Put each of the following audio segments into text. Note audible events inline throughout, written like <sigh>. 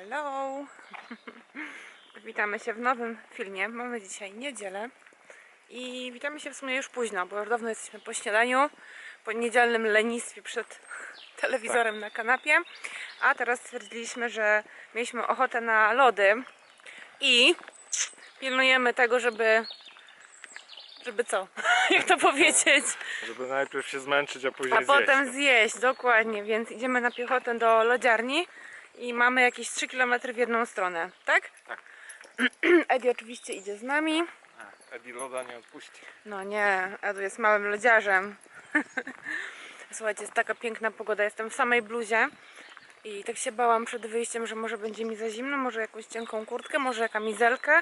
Hello! <laughs> Witamy się w nowym filmie. Mamy dzisiaj niedzielę i witamy się w sumie już późno, bo już dawno jesteśmy po śniadaniu, po niedzielnym lenistwie przed <laughs> telewizorem na kanapie, a teraz stwierdziliśmy, że mieliśmy ochotę na lody i pilnujemy tego, żeby żeby co? <laughs> Jak to powiedzieć? Żeby najpierw się zmęczyć, a później A potem zjeść. zjeść, dokładnie, więc idziemy na piechotę do lodziarni i mamy jakieś 3 km w jedną stronę, tak? Tak. <clears throat> Eddie oczywiście idzie z nami. Edi loda nie odpuści. No nie, Edu jest małym lodziarzem. <laughs> Słuchajcie, jest taka piękna pogoda, jestem w samej bluzie i tak się bałam przed wyjściem, że może będzie mi za zimno, może jakąś cienką kurtkę, może kamizelkę,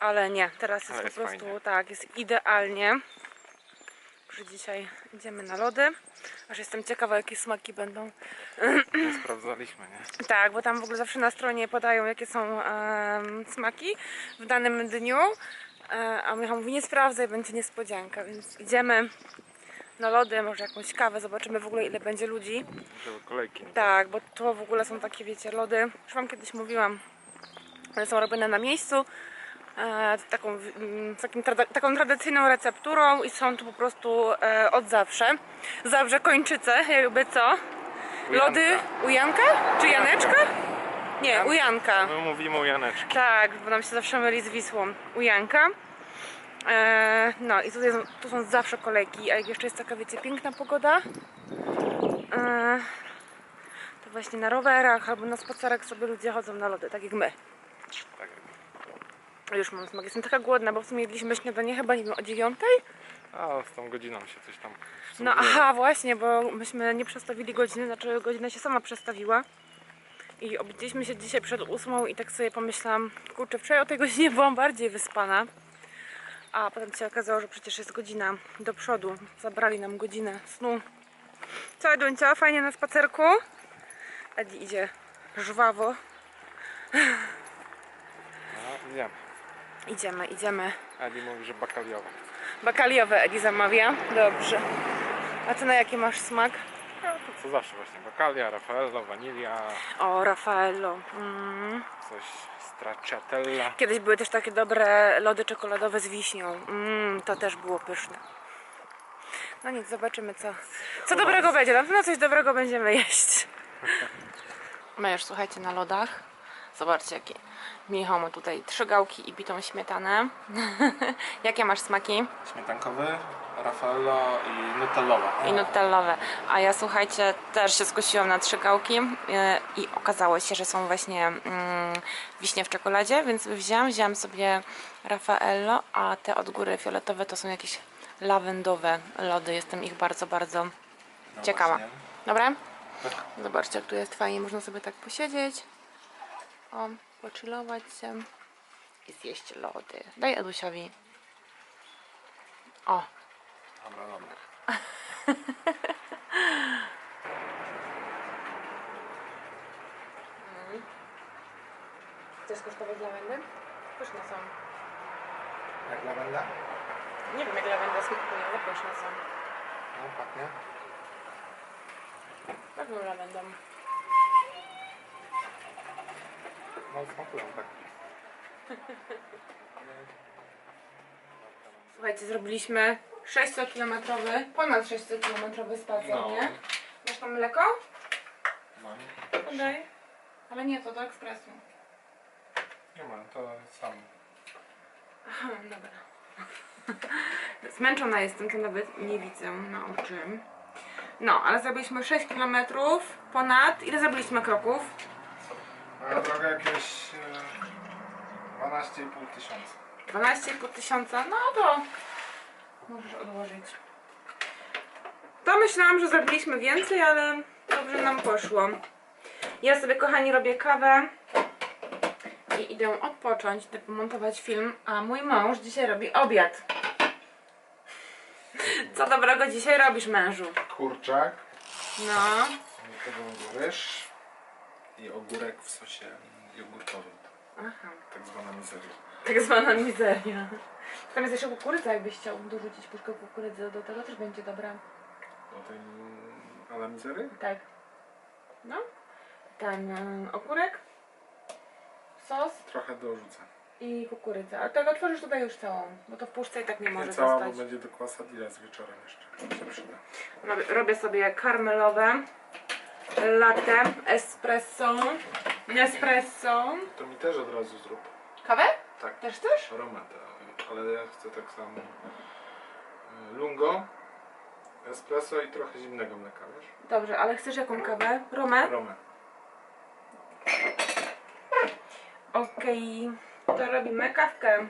ale nie, teraz jest Ale po jest prostu fajnie. tak, jest idealnie. Że dzisiaj idziemy na lody, aż jestem ciekawa jakie smaki będą. Nie sprawdzaliśmy, nie? Tak, bo tam w ogóle zawsze na stronie podają jakie są smaki w danym dniu. E, a Michał mówi nie sprawdzaj, będzie niespodzianka, więc idziemy na lody, może jakąś kawę, zobaczymy w ogóle ile będzie ludzi. Żeby kolejki. Tak, bo to w ogóle są takie, wiecie, lody, już wam kiedyś mówiłam, one są robione na miejscu, taką, mm, takim, taką tradycyjną recepturą i są tu po prostu e, od zawsze. Zawsze kończyce, jakby co? Lody u Janka? Czy Janeczka? Nie, u Janka. My mówimy o Janeczki. Tak, bo nam się zawsze myli z Wisłą u Janka. E, no i tutaj są, tu są zawsze kolejki, a jak jeszcze jest taka, wiecie, piękna pogoda, e, to właśnie na rowerach albo na spacerach sobie ludzie chodzą na lody, tak jak my. Tak. Już mam smak, jestem taka głodna, bo w sumie jedliśmy śniadanie chyba nie wiem, o dziewiątej? A z tą godziną się coś tam... No aha, właśnie, bo myśmy nie przestawili godziny, znaczy godzina się sama przestawiła. I obudziliśmy się dzisiaj przed ósmą i tak sobie pomyślałam, kurczę, wczoraj o tej godzinie byłam bardziej wyspana. A potem się okazało, że przecież jest godzina do przodu. Zabrali nam godzinę snu. Co Eduncia, fajnie na spacerku? Edi idzie żwawo. No, idziemy. Idziemy, idziemy. Edi mówi, że bakaliowe. Bakaliowe Edi zamawia. Dobrze. A ty na jaki masz smak? No to co zawsze właśnie. Bakalia, Raffaello, wanilia, O, Raffaello. Mm. coś stracciatella. Kiedyś były też takie dobre lody czekoladowe z wiśnią. Mm, to też było pyszne. No nic, zobaczymy co, co dobrego będzie. Na pewno coś dobrego będziemy jeść. <laughs> My już słuchajcie na lodach. Zobaczcie jakie. Michał ma tutaj trzy gałki i bitą śmietanę. <laughs> jakie masz smaki? Śmietankowy, Raffaello i nutellowa. i nutellowe. A ja słuchajcie, też się skusiłam na trzy gałki yy, i okazało się, że są właśnie mm, wiśnie w czekoladzie, więc wzięłam sobie Raffaello, a te od góry fioletowe to są jakieś lawendowe lody. Jestem ich bardzo, bardzo No ciekawa. właśnie. Dobra? Tak. Zobaczcie, jak tu jest fajnie. Można sobie tak posiedzieć. O, pochillować się i zjeść lody. Daj Edusiowi. O, Dobra, dobra. chcesz kosztować lawendy? Pyszne są. Jak lawenda? Nie wiem jak lawenda smakuje, ale pyszne są. No, pachnie. Pewną lawendą. No, smakują tak. Słuchajcie, zrobiliśmy 600-kilometrowy, ponad 600-kilometrowy spacer, No. nie? Masz tam mleko? Mam. Podaj. Ale nie, to do ekspresu. Nie ma, to sam. Aha, dobra. <laughs> Zmęczona jestem, to nawet nie widzę na oczy. No, ale zrobiliśmy 6 km ponad. Ile zrobiliśmy kroków? Moja droga jakieś e, 12,5 tysiąca. 12,5 tysiąca, no to możesz odłożyć. To myślałam, że zrobiliśmy więcej, ale dobrze nam poszło. Ja sobie, kochani, robię kawę i idę odpocząć, idę pomontować film, a mój mąż dzisiaj robi obiad. <laughs> Co dobrego dzisiaj robisz, mężu? Kurczak, No, będzie ryż i ogórek w sosie jogurtowym. aha, Tak zwana mizeria. tak zwana mizeria. Tam jest jeszcze kukurydza, jakbyś chciał dorzucić puszkę kukurydzy, do tego też będzie dobra. Do tej a la mizery? Tak. No. Ten y, ogórek sos Trochę dorzucę. i kukurydzę. Ale tak otworzysz tutaj już całą, bo to w puszce i tak nie może Nie cała, bo zostać. będzie do kwasadilla z wieczorem jeszcze. się przyda. Robię, robię sobie karmelowe latte, espresso, Nespresso. To mi też od razu zrób. Kawę? Tak. Też chcesz? Aromatę, ale ja chcę tak samo y, lungo, espresso i trochę zimnego mleka, wiesz? Dobrze, ale chcesz jaką kawę? Romę? Aromę. Okej, to robimy kawkę.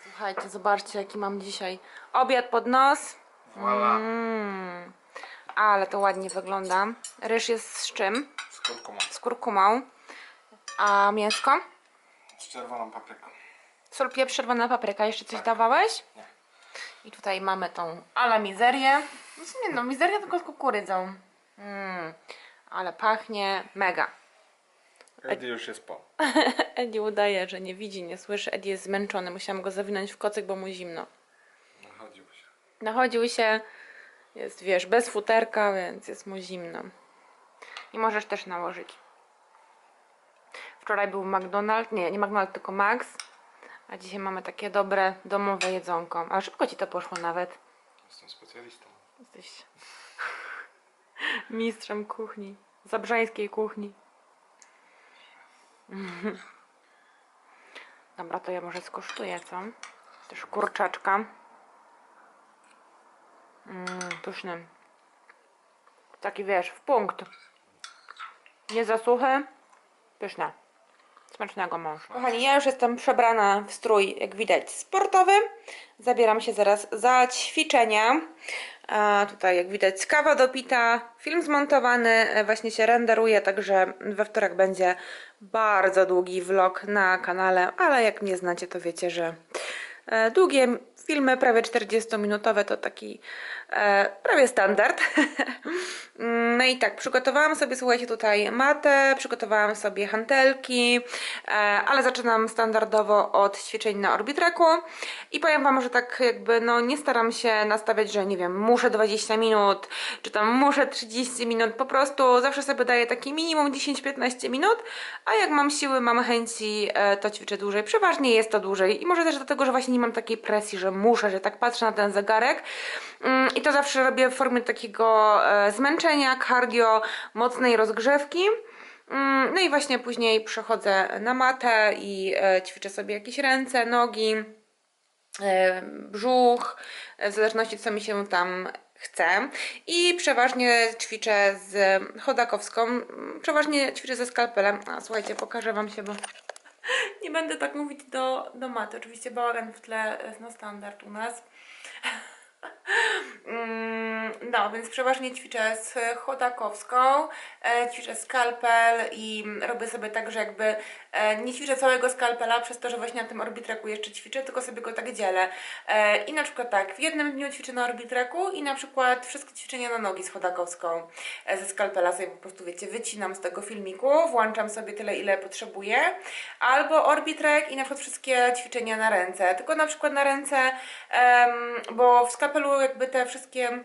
Słuchajcie, zobaczcie jaki mam dzisiaj obiad pod nos. Voilà. Mm, ale to ładnie wygląda. Ryż jest z czym? Z kurkumą. Z kurkumą. A mięsko? Z czerwoną papryką. Sól, pieprz, czerwona papryka. Jeszcze coś dawałeś? Nie. I tutaj mamy tą ala mizerię. No sumie no, mizerię tylko z kukurydzą. Mm, ale pachnie mega. Eddie już jest po. <laughs> Eddie udaje, że nie widzi, nie słyszy. Eddie jest zmęczony. Musiałam go zawinąć w kocyk, bo mu zimno. Nachodził się. Nachodził się, jest wiesz, bez futerka, więc jest mu zimno. I możesz też nałożyć. Wczoraj był McDonald's, nie, nie McDonald's, tylko Max. A dzisiaj mamy takie dobre domowe jedzonko. Ale szybko ci to poszło nawet. Jestem specjalistą. Jesteś <laughs> mistrzem kuchni. Zabrzańskiej kuchni. <laughs> Dobra, to ja może skosztuję, co? Też kurczaczka. Mm, pyszny. Taki wiesz, w punkt. Nie za suchy. Pyszne. Smacznego mąż. Kochani, ja już jestem przebrana w strój, jak widać, sportowy. Zabieram się zaraz za ćwiczenia. A tutaj, jak widać, kawa dopita, film zmontowany, e, właśnie się renderuje, także we wtorek będzie bardzo długi vlog na kanale, ale jak mnie znacie, to wiecie, że długie filmy, prawie 40-minutowe, to taki e, prawie standard. <laughs> No i tak, przygotowałam sobie, słuchajcie, tutaj matę, przygotowałam sobie hantelki, e, ale zaczynam standardowo od ćwiczeń na orbitraku i powiem Wam, że tak jakby no nie staram się nastawiać, że nie wiem, muszę 20 minut, czy tam muszę 30 minut, po prostu zawsze sobie daję taki minimum 10-15 minut, a jak mam siły, mam chęci, e, to ćwiczę dłużej. Przeważnie jest to dłużej i może też dlatego, że właśnie nie mam takiej presji, że muszę, że tak patrzę na ten zegarek Mm, i to zawsze robię w formie takiego e, zmęczenia, cardio, mocnej rozgrzewki. Mm, No i właśnie później przechodzę na matę i e, ćwiczę sobie jakieś ręce, nogi, e, brzuch, w zależności co mi się tam chce. I przeważnie ćwiczę z chodakowską, mm, przeważnie ćwiczę ze skalpelem. A słuchajcie, pokażę Wam się, bo nie będę tak mówić do, do maty. Oczywiście bałagan w tle, no standard u nas. <laughs> Mm, No, więc przeważnie ćwiczę z chodakowską, e, ćwiczę skalpel i robię sobie tak, że jakby e, nie ćwiczę całego skalpela przez to, że właśnie na tym orbitraku jeszcze ćwiczę, tylko sobie go tak dzielę. E, I na przykład tak, w jednym dniu ćwiczę na orbitraku i na przykład wszystkie ćwiczenia na nogi z chodakowską ze skalpela sobie po prostu, wiecie, wycinam z tego filmiku, włączam sobie tyle, ile potrzebuję, albo orbitrek i na przykład wszystkie ćwiczenia na ręce, tylko na przykład na ręce, bo w skalpelu jakby te wszystkie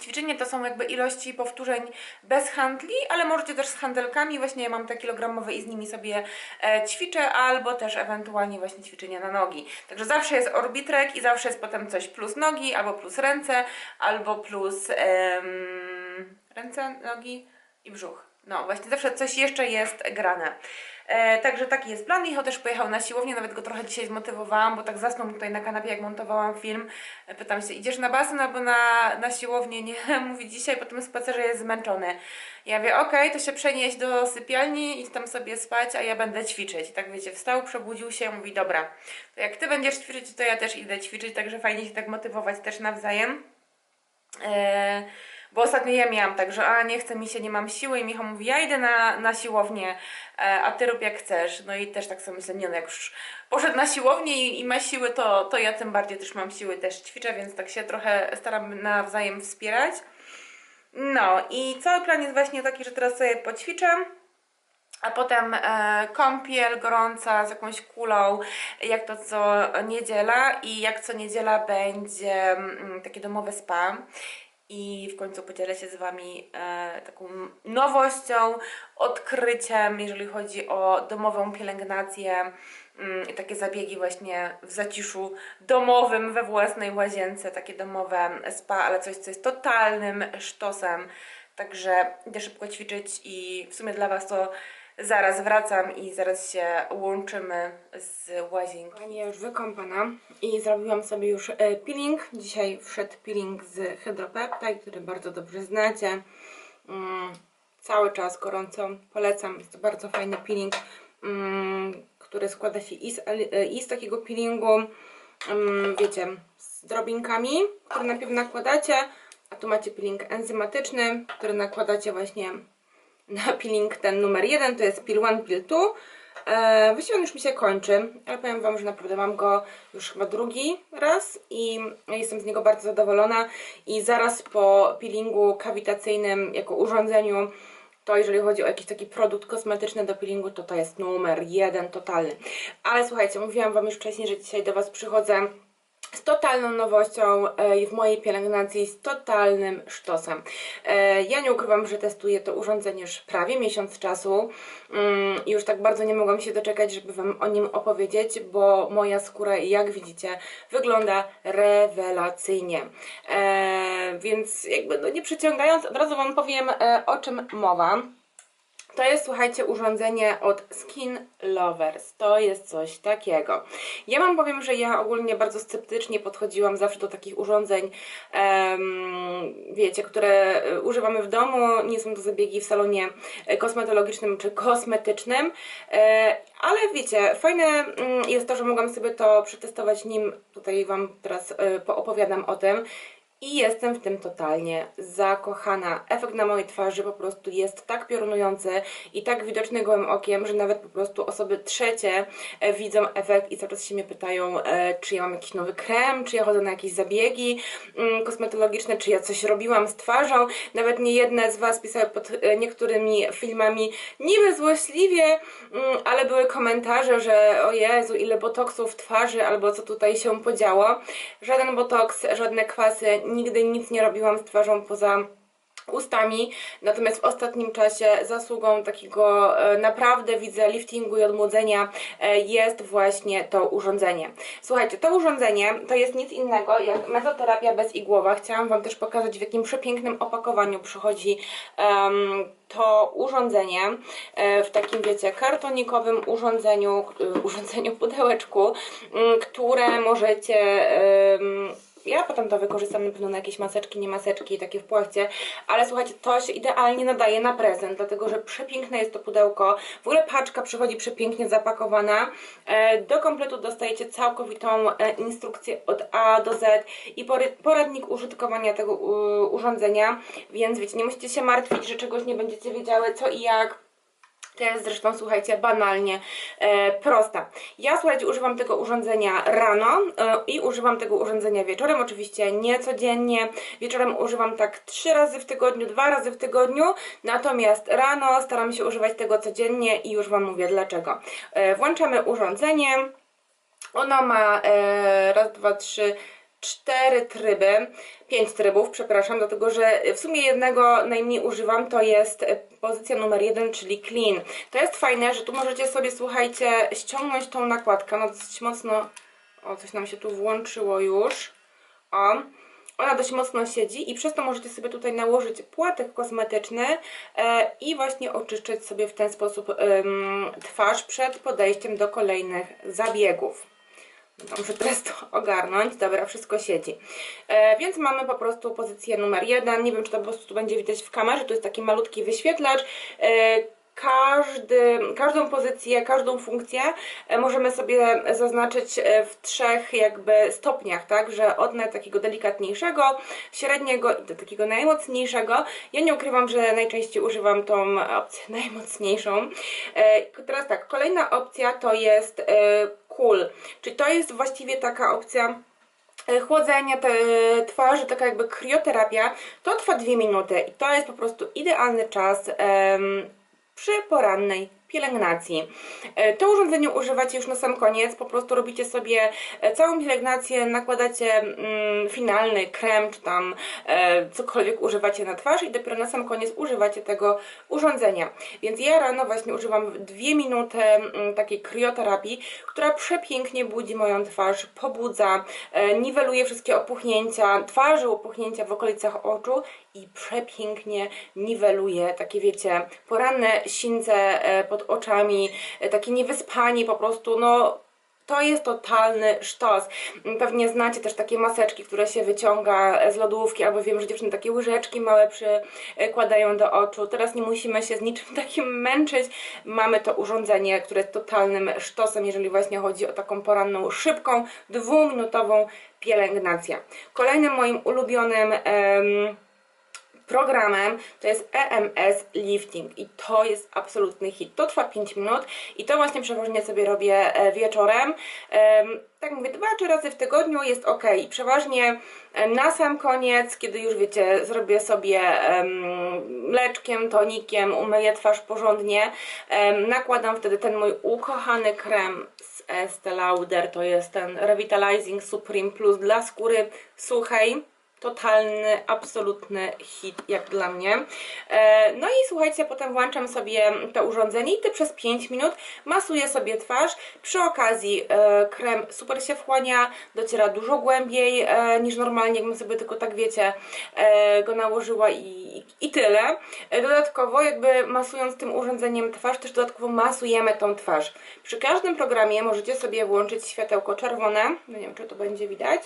Ćwiczenia to są jakby ilości powtórzeń bez handli, ale możecie też z handelkami. Właśnie ja mam te kilogramowe i z nimi sobie e, ćwiczę, albo też ewentualnie właśnie ćwiczenia na nogi. Także zawsze jest orbitrek i zawsze jest potem coś plus nogi, albo plus ręce, albo plus em, ręce, nogi i brzuch. No właśnie, zawsze coś jeszcze jest grane. E, także taki jest plan. Michał też pojechał na siłownię, nawet go trochę dzisiaj zmotywowałam, bo tak zasnął tutaj na kanapie, jak montowałam film. E, Pytam się, idziesz na basen albo na, na siłownię? Nie, <laughs> mówi dzisiaj po tym spacerze jest zmęczony. Ja mówię, okej, to się przenieść do sypialni, idź tam sobie spać, a ja będę ćwiczyć. I tak wiecie, wstał, przebudził się, mówi, dobra, to jak ty będziesz ćwiczyć, to ja też idę ćwiczyć, także fajnie się tak motywować też nawzajem. E, bo ostatnio ja miałam tak, że a nie chce mi się, nie mam siły i Michał mówi, ja idę na, na siłownię, e, a ty rób jak chcesz. No i też tak sobie myślę, nie no jak już poszedł na siłownię i, i ma siły, to, to ja tym bardziej też mam siły, też ćwiczę, więc tak się trochę staram nawzajem wspierać. No i cały plan jest właśnie taki, że teraz sobie poćwiczę. A potem e, kąpiel gorąca z jakąś kulą, jak to co niedziela i jak co niedziela będzie mm, takie domowe spa. I w końcu podzielę się z Wami e, taką nowością, odkryciem, jeżeli chodzi o domową pielęgnację mm, i takie zabiegi właśnie w zaciszu domowym, we własnej łazience, takie domowe spa, ale coś, co jest totalnym sztosem. Także idę szybko ćwiczyć i w sumie dla Was to zaraz wracam i zaraz się łączymy z łazienki. Pani już wykąpana i zrobiłam sobie już e, peeling. Dzisiaj wszedł peeling z Hydropeptide, który bardzo dobrze znacie. Mm, cały czas gorąco polecam. Jest to bardzo fajny peeling, mm, który składa się i z, e, i z takiego peelingu, mm, wiecie, z drobinkami, które najpierw nakładacie, a tu macie peeling enzymatyczny, który nakładacie właśnie na peeling ten numer jeden, to jest Peel 1, Peel 2. E, właściwie on już mi się kończy, ale powiem Wam, że naprawdę mam go już chyba drugi raz i jestem z niego bardzo zadowolona i zaraz po peelingu kawitacyjnym jako urządzeniu to jeżeli chodzi o jakiś taki produkt kosmetyczny do peelingu, to to jest numer jeden totalny. Ale słuchajcie, mówiłam Wam już wcześniej, że dzisiaj do Was przychodzę z totalną nowością e, w mojej pielęgnacji, z totalnym sztosem. E, Ja nie ukrywam, że testuję to urządzenie już prawie miesiąc czasu mm, i już tak bardzo nie mogłam się doczekać, żeby Wam o nim opowiedzieć, bo moja skóra, jak widzicie, wygląda rewelacyjnie. E, Więc jakby no nie przeciągając, od razu Wam powiem o czym mowa. To jest, słuchajcie, urządzenie od Skin Lovers. To jest coś takiego. Ja Wam powiem, że ja ogólnie bardzo sceptycznie podchodziłam zawsze do takich urządzeń, wiecie, które e, używamy w domu. Nie są to zabiegi w salonie e, kosmetologicznym czy kosmetycznym. E, ale wiecie, fajne mm, jest to, że mogłam sobie to przetestować nim. Tutaj Wam teraz poopowiadam o tym. I jestem w tym totalnie zakochana. Efekt na mojej twarzy po prostu jest tak piorunujący i tak widoczny gołym okiem, że nawet po prostu osoby trzecie e, widzą efekt i cały czas się mnie pytają, e, czy ja mam jakiś nowy krem, czy ja chodzę na jakieś zabiegi mm, kosmetologiczne, czy ja coś robiłam z twarzą. Nawet nie jedne z Was pisały pod e, niektórymi filmami niby złośliwie, mm, ale były komentarze, że o Jezu, ile botoksu w twarzy, albo co tutaj się podziało. Żaden botoks, żadne kwasy, nigdy nic nie robiłam z twarzą poza ustami, natomiast w ostatnim czasie zasługą takiego e, naprawdę widzę liftingu i odmłodzenia e, jest właśnie to urządzenie. Słuchajcie, to urządzenie to jest nic innego jak mezoterapia bezigłowa. Chciałam Wam też pokazać w jakim przepięknym opakowaniu przychodzi em, to urządzenie e, w takim, wiecie, kartonikowym urządzeniu, urządzeniu pudełeczku, które możecie ja potem to wykorzystam na pewno na jakieś maseczki, nie maseczki, takie w płachcie, ale słuchajcie, to się idealnie nadaje na prezent, dlatego że przepiękne jest to pudełko. W ogóle paczka przychodzi przepięknie zapakowana. E, Do kompletu dostajecie całkowitą e, instrukcję od A do Z i poradnik użytkowania tego urządzenia, więc wiecie, nie musicie się martwić, że czegoś nie będziecie wiedziały co i jak. Jest zresztą, słuchajcie, banalnie e, prosta. Ja, słuchajcie, używam tego urządzenia rano e, i używam tego urządzenia wieczorem. Oczywiście nie codziennie. Wieczorem używam tak trzy razy w tygodniu, dwa razy w tygodniu. Natomiast rano staram się używać tego codziennie i już Wam mówię dlaczego. E, włączamy urządzenie. Ono ma e, raz, dwa, trzy, cztery tryby, pięć trybów, przepraszam, dlatego że w sumie jednego najmniej używam, to jest e, pozycja numer jeden, czyli clean. To jest fajne, że tu możecie sobie, słuchajcie, ściągnąć tą nakładkę, no dosyć mocno, o coś nam się tu włączyło już, o. Ona dość mocno siedzi i przez to możecie sobie tutaj nałożyć płatek kosmetyczny e, i właśnie oczyszczać sobie w ten sposób twarz przed podejściem do kolejnych zabiegów. Muszę teraz to ogarnąć. Dobra, wszystko siedzi. E, więc mamy po prostu pozycję numer jeden. Nie wiem, czy to po prostu tu będzie widać w kamerze. Tu jest taki malutki wyświetlacz. E, każdy, każdą pozycję, każdą funkcję e, możemy sobie zaznaczyć e, w trzech jakby stopniach, tak, że od takiego delikatniejszego, średniego do takiego najmocniejszego. Ja nie ukrywam, że najczęściej używam tą opcję najmocniejszą. E, Teraz tak, kolejna opcja to jest cool, czyli to jest właściwie taka opcja e, chłodzenia te, twarzy, taka jakby krioterapia, to trwa dwie minuty i to jest po prostu idealny czas em, przy porannej pielęgnacji. E, To urządzenie używacie już na sam koniec, po prostu robicie sobie e, całą pielęgnację, nakładacie mm, finalny krem, czy tam e, cokolwiek używacie na twarz i dopiero na sam koniec używacie tego urządzenia. Więc ja rano właśnie używam dwie minuty mm, takiej krioterapii, która przepięknie budzi moją twarz, pobudza, niweluje wszystkie opuchnięcia twarzy, opuchnięcia w okolicach oczu i przepięknie niweluje takie wiecie, poranne sińce e, pod oczami, e, takie niewyspanie po prostu, no to jest totalny sztos. Pewnie znacie też takie maseczki, które się wyciąga z lodówki, albo wiem, że dziewczyny takie łyżeczki małe przykładają do oczu. Teraz nie musimy się z niczym <laughs> takim męczyć. Mamy to urządzenie, które jest totalnym sztosem, jeżeli właśnie chodzi o taką poranną, szybką, dwuminutową pielęgnację. Kolejnym moim ulubionym em, programem to jest EMS Lifting i to jest absolutny hit. To trwa 5 minut i to właśnie przeważnie sobie robię e, wieczorem. Em, Tak mówię, dwa, trzy razy w tygodniu jest ok. I przeważnie e, na sam koniec, kiedy już wiecie, zrobię sobie em, mleczkiem, tonikiem, umyję twarz porządnie, nakładam wtedy ten mój ukochany krem z Estee Lauder, to jest ten Revitalizing Supreme Plus dla skóry suchej totalny, absolutny hit jak dla mnie. E, No i słuchajcie, potem włączam sobie to urządzenie i ty przez 5 minut masuję sobie twarz. Przy okazji e, krem super się wchłania, dociera dużo głębiej e, niż normalnie, jakbym sobie tylko tak wiecie go nałożyła i, i tyle. Dodatkowo jakby masując tym urządzeniem twarz, też dodatkowo masujemy tą twarz. Przy każdym programie możecie sobie włączyć światełko czerwone, no nie wiem czy to będzie widać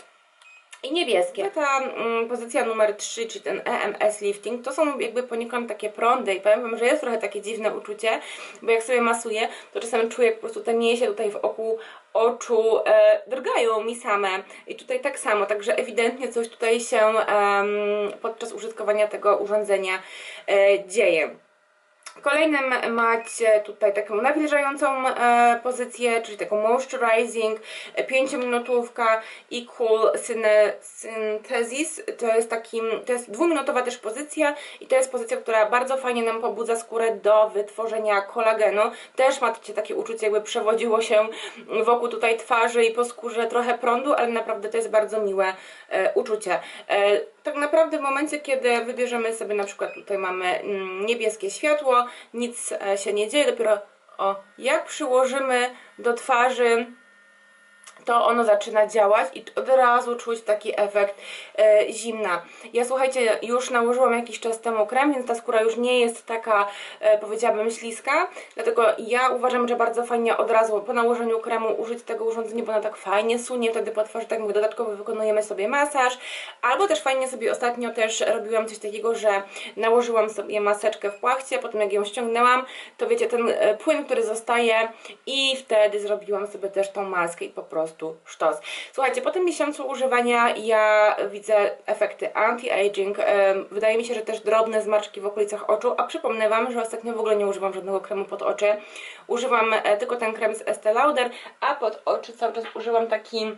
i niebieskie. Ta mm, pozycja numer 3, czyli ten EMS lifting, to są jakby poniekąd takie prądy i powiem Wam, że jest trochę takie dziwne uczucie, bo jak sobie masuję, to czasem czuję po prostu te mięśnie tutaj wokół oczu e, drgają mi same i tutaj tak samo, także ewidentnie coś tutaj się em, podczas użytkowania tego urządzenia e, dzieje. Kolejnym macie tutaj taką nawilżającą e, pozycję, czyli taką moisturizing, 5-minutówka i cool synthesis. To jest taki, to jest dwuminutowa też pozycja i to jest pozycja, która bardzo fajnie nam pobudza skórę do wytworzenia kolagenu. Też macie takie uczucie, jakby przewodziło się wokół tutaj twarzy i po skórze trochę prądu, ale naprawdę to jest bardzo miłe e, uczucie. Tak naprawdę w momencie, kiedy wybierzemy sobie na przykład tutaj mamy mm, niebieskie światło, nic e, się nie dzieje, dopiero o, jak przyłożymy do twarzy to ono zaczyna działać i od razu czuć taki efekt e, zimna. Ja słuchajcie, już nałożyłam jakiś czas temu krem, więc ta skóra już nie jest taka, e, powiedziałabym, śliska, dlatego ja uważam, że bardzo fajnie od razu po nałożeniu kremu użyć tego urządzenia, bo ono tak fajnie sunie wtedy po twarzy, tak mówię, dodatkowo wykonujemy sobie masaż, albo też fajnie sobie ostatnio też robiłam coś takiego, że nałożyłam sobie maseczkę w płachcie, potem jak ją ściągnęłam, to wiecie, ten e, płyn, który zostaje i wtedy zrobiłam sobie też tą maskę i po prostu sztos. Słuchajcie, po tym miesiącu używania ja widzę efekty anti-aging. Wydaje mi się, że też drobne zmarszczki w okolicach oczu, a przypomnę Wam, że ostatnio w ogóle nie używam żadnego kremu pod oczy. Używam e, tylko ten krem z Estee Lauder, a pod oczy cały czas używam taki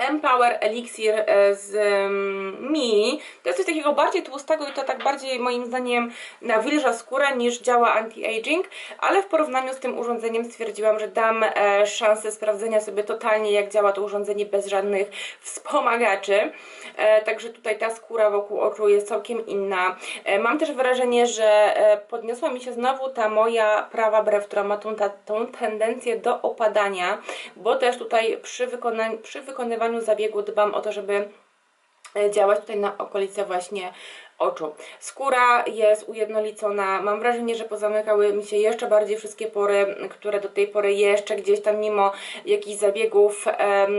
Empower Elixir e, z Mini. To jest coś takiego bardziej tłustego i to tak bardziej moim zdaniem nawilża skórę niż działa anti-aging, ale w porównaniu z tym urządzeniem stwierdziłam, że dam e, szansę sprawdzenia sobie totalnie jak działa to urządzenie bez żadnych wspomagaczy. E, także tutaj ta skóra wokół oczu jest całkiem inna. Mam też wrażenie, że podniosła mi się znowu ta moja prawa brew, która ma tą, tą tendencję do opadania, bo też tutaj przy, przy wykonywaniu zabiegu dbam o to, żeby e, działać tutaj na okolice właśnie oczu. Skóra jest ujednolicona. Mam wrażenie, że pozamykały mi się jeszcze bardziej wszystkie pory, które do tej pory jeszcze gdzieś tam mimo jakichś zabiegów, em,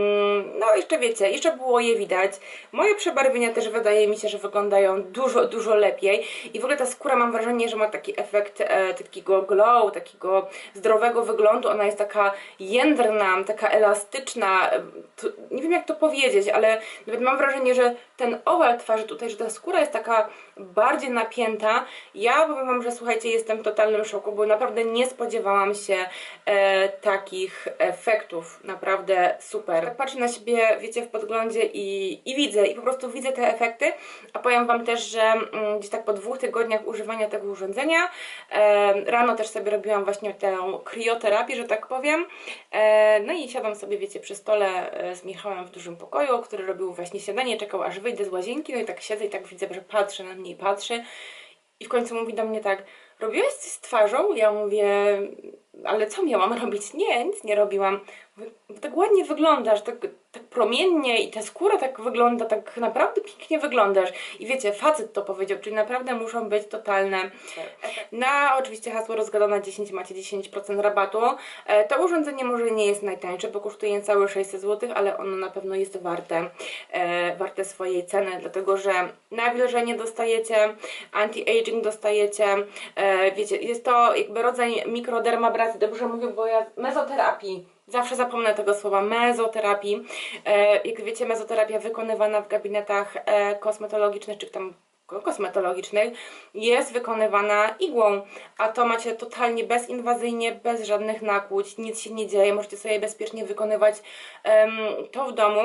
no jeszcze wiecie, jeszcze było je widać. Moje przebarwienia też wydaje mi się, że wyglądają dużo, dużo lepiej i w ogóle ta skóra mam wrażenie, że ma taki efekt e, takiego glow, takiego zdrowego wyglądu. Ona jest taka jędrna, taka elastyczna. To, nie wiem jak to powiedzieć, ale nawet mam wrażenie, że ten owal twarzy tutaj, że ta skóra jest taka bardziej napięta. Ja powiem Wam, że słuchajcie, jestem w totalnym szoku, bo naprawdę nie spodziewałam się e, takich efektów. Naprawdę super. Tak patrzę na siebie, wiecie, w podglądzie i, i widzę, i po prostu widzę te efekty. A powiem Wam też, że mm, gdzieś tak po dwóch tygodniach używania tego urządzenia, e, rano też sobie robiłam właśnie tę krioterapię, że tak powiem. E, no i siadam sobie, wiecie, przy stole e, z Michałem w dużym pokoju, który robił właśnie śniadanie, czekał aż wyjdę z łazienki, no i tak siedzę i tak widzę, że patrzy na mnie i patrzy. I w końcu mówi do mnie tak, robiłaś coś z twarzą? Ja mówię, ale co miałam robić? Nie, nic nie robiłam. Mówię, "Bo tak ładnie wyglądasz, tak, tak promiennie i ta skóra tak wygląda, tak naprawdę pięknie wyglądasz. I wiecie, facet to powiedział, czyli naprawdę muszą być totalne. Na oczywiście hasło rozgadane 10 macie 10% rabatu. E, To urządzenie może nie jest najtańsze, bo kosztuje niecałe 600 zł, ale ono na pewno jest warte, e, warte swojej ceny, dlatego że nawilżenie dostajecie, anti-aging dostajecie, e, wiecie, jest to jakby rodzaj mikrodermabrazy, dobrze mówię, bo ja mezoterapii. Zawsze zapomnę tego słowa, mezoterapii. E, jak wiecie, mezoterapia wykonywana w gabinetach e, kosmetologicznych, czy tam ko- kosmetologicznych jest wykonywana igłą, a to macie totalnie bezinwazyjnie, bez żadnych nakłuć, nic się nie dzieje, możecie sobie bezpiecznie wykonywać to w domu.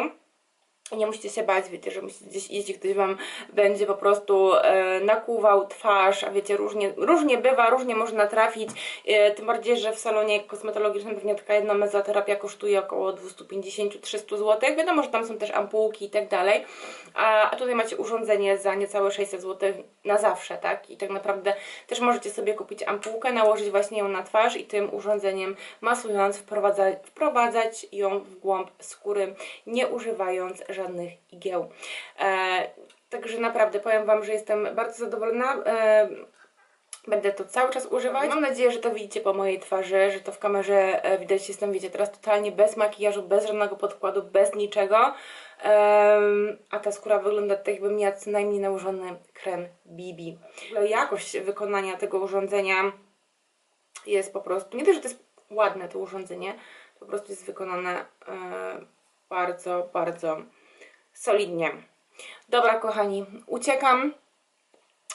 Nie musicie się bać, wiecie, że musicie gdzieś iść i ktoś Wam będzie po prostu e, twarz, a wiecie, różnie, różnie bywa, różnie można trafić, e, tym bardziej, że w salonie kosmetologicznym pewnie taka jedna mezoterapia kosztuje około 250-300 zł. Wiadomo, że tam są też ampułki i tak dalej, a, a tutaj macie urządzenie za niecałe 600 zł na zawsze, tak? I tak naprawdę też możecie sobie kupić ampułkę, nałożyć właśnie ją na twarz i tym urządzeniem masując wprowadzać, wprowadzać ją w głąb skóry, nie używając żadnych igieł. E, także naprawdę powiem Wam, że jestem bardzo zadowolona. E, Będę to cały czas używać. Mam nadzieję, że to widzicie po mojej twarzy, że to w kamerze e, widać. Jestem, wiecie, teraz totalnie bez makijażu, bez żadnego podkładu, bez niczego. Em, a ta skóra wygląda tak, jakby miała co najmniej nałożony krem BB. Jakość wykonania tego urządzenia jest po prostu, nie tylko, że to jest ładne to urządzenie, po prostu jest wykonane e, bardzo, bardzo solidnie. Dobra, kochani, uciekam.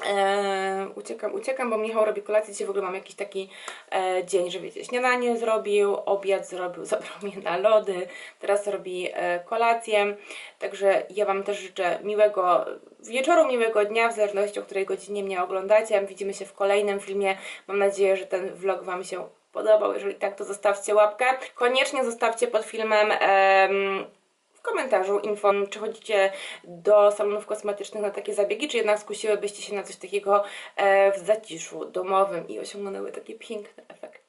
E, uciekam, uciekam, bo Michał robi kolację. Dzisiaj w ogóle mam jakiś taki e, dzień, że wiecie, śniadanie zrobił, obiad zrobił, <laughs> zabrał mnie na lody, teraz robi e, kolację. Także ja Wam też życzę miłego wieczoru, miłego dnia, w zależności o której godzinie mnie oglądacie. Widzimy się w kolejnym filmie. Mam nadzieję, że ten vlog Wam się podobał. Jeżeli tak, to zostawcie łapkę. Koniecznie zostawcie pod filmem. em, w komentarzu info, czy chodzicie do salonów kosmetycznych na takie zabiegi, czy jednak skusiłybyście się na coś takiego e, w zaciszu domowym i osiągnęły takie piękne efekty.